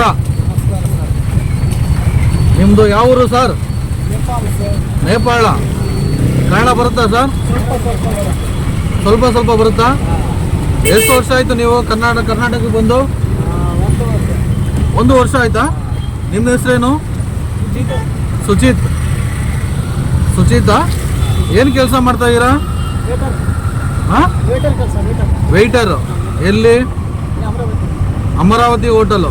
ನಮಸ್ಕಾರ. ನಿಮ್ಮದು ಯಾವ ಊರು ಸರ್? ನೇಪಾಳ. ಕನ್ನಡ ಬರುತ್ತಾ ಸರ್? ಸ್ವಲ್ಪ ಸ್ವಲ್ಪ ಬರುತ್ತೆ. ಎಷ್ಟು ವರ್ಷ ಆಯಿತು ನೀವು ಕರ್ನಾಟಕ ಕರ್ನಾಟಕಕ್ಕೆ ಬಂದು? ಒಂದು ವರ್ಷ ಆಯ್ತಾ? ನಿಮ್ಮ ಹೆಸರೇನು? ಸುಜಿತ್. ಸುಚಿತ್ ಸುಚಿತಾ ಏನು ಕೆಲಸ ಮಾಡ್ತಾ ಇದ್ದೀರಾ? ವೆಯ್ಟರ್ ಎಲ್ಲಿ? ಅಮರಾವತಿ. ಅಮರಾವತಿ ಹೋಟೆಲು.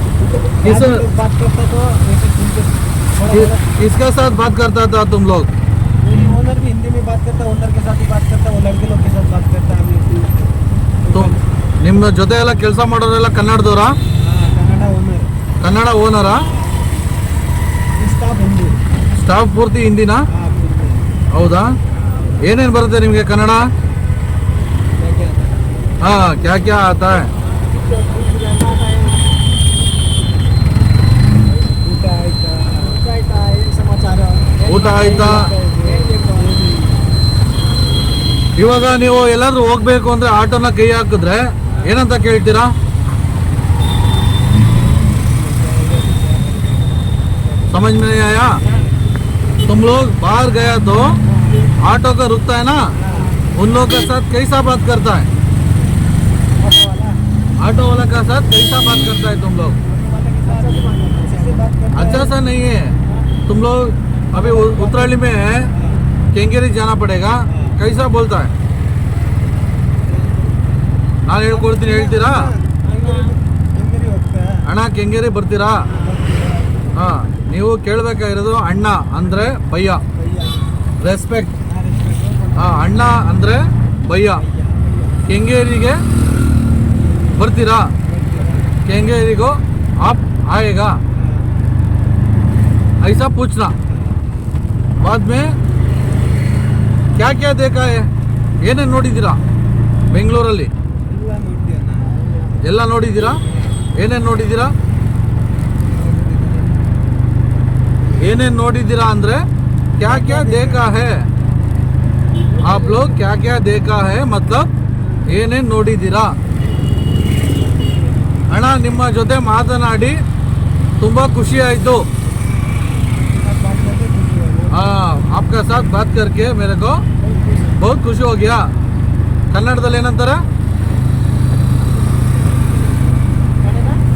किस- आदमी लोग बात करता तो वैसे सुन के थोड़ा कि, थोड़ा किसके साथ बात करता था तुम लोग ओनर भी हिंदी में बात करता ओनर के साथ ही बात करता वो लड़के लोग के साथ बात करता हम लोग तुम ನಿಮ್ಮ ಜೊತೆ ಎಲ್ಲ ಕೆಲಸ ಮಾಡೋರೆಲ್ಲ ಕನ್ನಡದವರಾ हाँ, Kannada owner Kannada ಓನರಾ staff Hindi staff ಪೂರ್ತಿ ಹಿಂದಿನಾ हाँ बिल्कुल ಹೌದಾ ಏನೇನು ಬರುತ್ತೆ ನಿಮಗೆ ಕನ್ನಡ क्या क्या था ಹಾ ಕ್ಯಾ ಕ್ಯಾ ಆತಾ ಊಟ ಆಯ್ತಾ? ಇವಾಗ ನೀವು ಎಲ್ಲಾದ್ರೂ ಹೋಗ್ಬೇಕು ಅಂದ್ರೆ ಆಟೋನ ಕೈ ಹಾಕಿದ್ರೆ ಏನಂತ ಕೇಳ್ತೀರಾ समझ में नहीं आया तुम लोग बाहर गया तो ऑटो का रुकता है ना उन लोग के साथ कैसा बात करता है ऑटो वाला का साथ कैसा बात करता है तुम लोग अच्छा सा नहीं है तुम लोग अभी उ- उत्तराली में है केंगेरी जाना पड़ेगा कैसा बोलता है ನಾನು ಹೇಳ್ಕೊಡ್ತೀನಿ ಹೇಳ್ತೀರಾ ಅಣ್ಣ ಕೆಂಗೇರಿ ಬರ್ತೀರಾ ಹಾ ನೀವು ಕೇಳಬೇಕಾಗಿರೋದು ಅಣ್ಣ ಅಂದ್ರೆ ಭಯ್ಯ ರೆಸ್ಪೆಕ್ಟ್ ಹಾ ಅಣ್ಣ ಅಂದ್ರೆ ಭಯ್ಯ ಕೆಂಗೇರಿಗೆ ಬರ್ತೀರಾ ಕೆಂಗೇರಿಗೂ ಆಪ್ ಆಯೇಗಾ ऐसा पूछना बाद में क्या क्या देखा है ಏನೇನು ನೋಡಿದ್ದೀರಾ ಬೆಂಗಳೂರಲ್ಲಿ ಎಲ್ಲ ನೋಡಿದ್ದೀರಾ ಏನೇನು ನೋಡಿದ್ದೀರಾ ಏನೇನು ನೋಡಿದ್ದೀರಾ ಅಂದ್ರೆ ಕ್ಯಾ ಕ್ಯಾ ದೇಖಾ ಹೇ ಆಪ್ ಲೋಗ್ ಕ್ಯಾ ಕ್ಯಾ ದೇಖಾ ಹೇ ಮತ್ಲಬ್ ಏನೇನು ನೋಡಿದ್ದೀರಾ ಅಣ್ಣ ನಿಮ್ಮ ಜೊತೆ ಮಾತನಾಡಿ ತುಂಬಾ ಖುಷಿ ಆಯಿತು ಆಪ್ಕ ಸಾಥ್ ಬಾತ್ ಕರ್ಕೆ ಮೇರೆ ಕೋ ಬಹುತ್ ಖುಷಿ ಹೋಗ್ಯಾ? ಕನ್ನಡದಲ್ಲಿ ಏನಂತಾರೆ?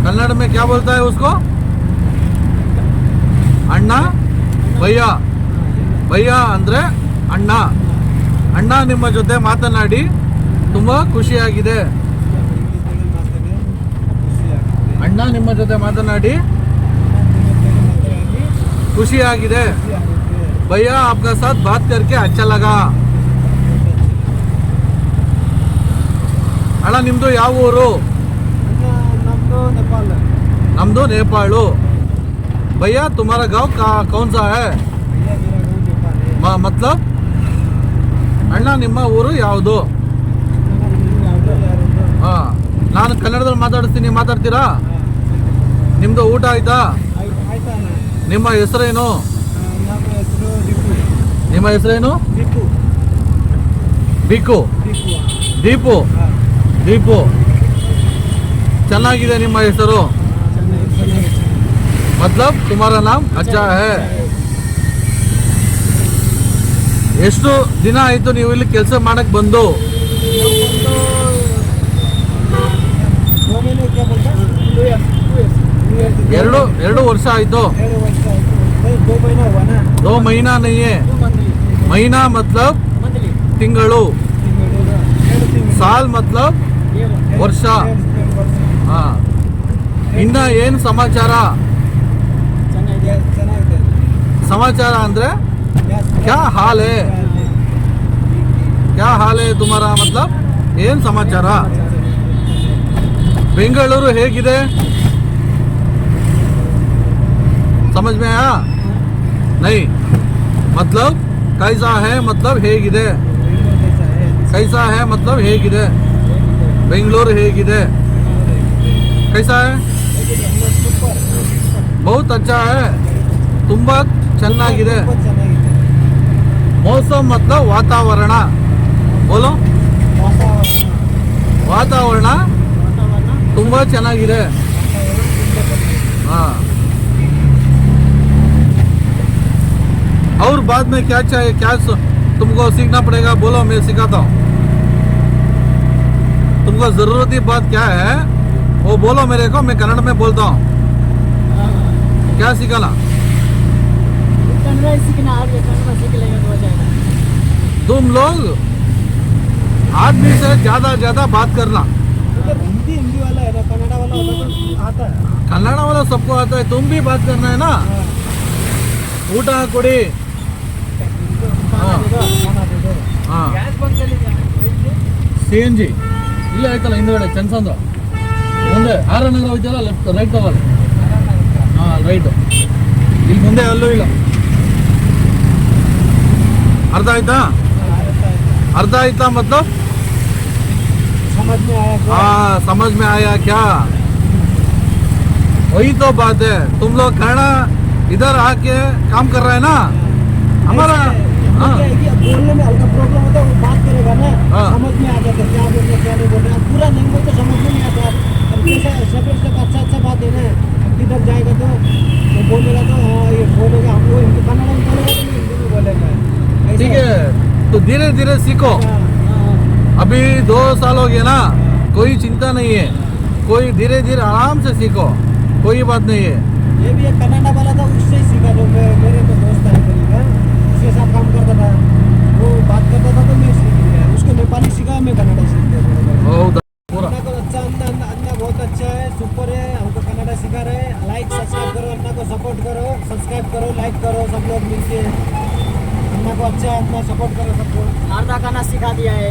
ಕನ್ನಡ ಮೇ ಕ್ಯಾ ಬೋಲ್ತಾ ಉಸ್ಕೋ? ಅಣ್ಣ, ಭಯ್ಯ. ಭಯ್ಯ ಅಂದ್ರೆ ಅಣ್ಣ. ಅಣ್ಣ ನಿಮ್ಮ ಜೊತೆ ಮಾತನಾಡಿ ತುಂಬಾ ಖುಷಿಯಾಗಿದೆ. ಅಣ್ಣ ನಿಮ್ಮ ಜೊತೆ ಮಾತನಾಡಿ ಖುಷಿಯಾಗಿದೆ. ಭಯ್ಯ आपका साथ बात करके अच्छा लगा ಅಣ್ಣ ನಿಮ್ದು ಯಾವ ಊರು ನಮ್ದು ನೇಪಾಳ ನಮ್ದು ನೇಪಾಳು ಭಯ್ಯ ತುಮಾರ ಗಾಂವ್ ಕಾ ಕೌನ್ ಸಾ ಹೈ भैया मेरा गाँव नेपाल है ಮ- ಮತ್ಲಬ್ ಅಣ್ಣ ನಿಮ್ಮ ಊರು ಯಾವುದು ಹಾ ನಾನು ಕನ್ನಡದಲ್ಲಿ ಮಾತಾಡಿಸ್ತೀನಿ ಮಾತಾಡ್ತೀರಾ ನಿಮ್ದು ಊಟ ಆಯ್ತಾ ಆಯ್ತಾ ನಿಮ್ಮ ಹೆಸರೇನು ನಮ್ಮ ಹೆಸರು ದೀಪು ನಿಮ್ಮ ಹೆಸರೇನು? ದೀಪು. ಬಿಕ್ಕು ದೀಪು. ದೀಪು. ಚೆನ್ನಾಗಿದೆ ನಿಮ್ಮ ಹೆಸರು? ಮತ್ಲಬ್ ತುಮಾರ ನಾಮ್? ಅಚ್ಚಾ ಹೇ. ಎಷ್ಟು ದಿನ ಆಯಿತು ನೀವು ಇಲ್ಲಿ ಕೆಲಸ ಮಾಡಕ್ಕೆ ಬಂದು? ಎರಡು ಎರಡು ವರ್ಷ ಆಯಿತು. ದೋ ಮಹಿನಾ ನಹಿಯೇ ಮೈನಾ ಮತ್ಲಬ್ ತಿಂಗಳು. ಸಾಲ್ ಮತ್ಲಬ್ ವರ್ಷ. ಹಾಂ. ಇನ್ನ ಏನು ಸಮಾಚಾರ? ಸಮಾಚಾರ ಅಂದರೆ ಕ್ಯಾ ಹಾಲೆ? ಕ್ಯಾ ಹಾಲೆ ತುಮಾರ ಮತ್ಲಬ್? ಏನು ಸಮಾಚಾರ? ಬೆಂಗಳೂರು ಹೇಗಿದೆ? समझ में आया नहीं कैसा है मतलब है कैसा है मतलब है किधे बेंगलोर है किधे कैसा है? बहुत अच्छा है। तुम बात चलना किधे मौसम मतलब वातावरण। बोलो। वातावरण। तुम्बा चेना हाँ। और बाद में क्या चाहिए? क्या तुमको सीखना पड़ेगा? बोलो मैं सिखाता हूँ। तुमको ज़रूरती बात क्या है? वो बोलो मेरे को मैं कन्नड़ में बोलता हूँ। क्या सिखाना? तुम लोग आदमी से ज़्यादा ज़्यादा बात करना। तो हिंदी हिंदी वाला है ना कन्नड़ा वाला तो आता है। कन्नड़ा वाला सबको आता है तुम भी बात करना है ना। हाँ। ऊटा कुड़ी। ಹಾಂ गैस बंद कर लीजिए ಸಿ ಎನ್ ಜಿ ಇಲ್ಲೇ ಆಯ್ತಲ್ಲ ಹಿಂದ್ಗಡೆ ಚನ್ಸಂದ್ರ ಮುಂದೆ ಆರ್ ನಗರ ಹೋಯ್ತಲ್ಲ ಲೆಫ್ಟ್ ರೈಟ್ ತಗೋಲ್ಲ ಹಾಂ ರೈಟು ಇಲ್ಲಿ ಮುಂದೆ ಅಲ್ಲೂ ಇಲ್ಲ ಅರ್ಧ ಆಯ್ತಾ ಅರ್ಧ ಆಯ್ತಾ ಮತ್ತು समझ में आया क्या हाँ समझ में आया क्या वही तो बात है तुम लोग कन्नड़ा इधर आके काम कर रहे हैं ना हमारा ऐसे- हाँ। क्या है कि अब बोलने में हल्का प्रॉब्लम होता है वो बात करेगा ना हाँ। समझ में आ जाता है क्या बोल रहे क्या नहीं बोल रहे पूरा लैंग्वेज तो समझ में नहीं आता अब कैसा स्टेप स्टेप अच्छा अच्छा बात है ना किधर जाएगा तो वो बोलेगा तो हाँ ये बोलेगा हम वो हिंदी कन्नड़ में बोलेगा तो हिंदी में बोलेगा। ठीक है तो धीरे धीरे सीखो। हाँ, हाँ, अभी दो साल हो गया ना कोई चिंता नहीं है। कोई धीरे धीरे आराम से सीखो कोई बात नहीं है। ये भी एक कनाडा वाला था उससे ही सीखा जो मेरे तो दोस्त है। उसके साथ काम करता था। वो बात करता था तो मैं सीख गया। उसको नेपाली सीखा मैं कनाडा सीख गया। अच्छा बहुत अच्छा है सुपर है हमको कनाडा सिखा रहे हैं। लाइक सब्सक्राइब करो अन्ना को सपोर्ट करो सब्सक्राइब करो लाइक करो सब लोग मिलके। अन्ना को अच्छा अन्ना सपोर्ट करो सबको। आधा खाना सिखा दिया है।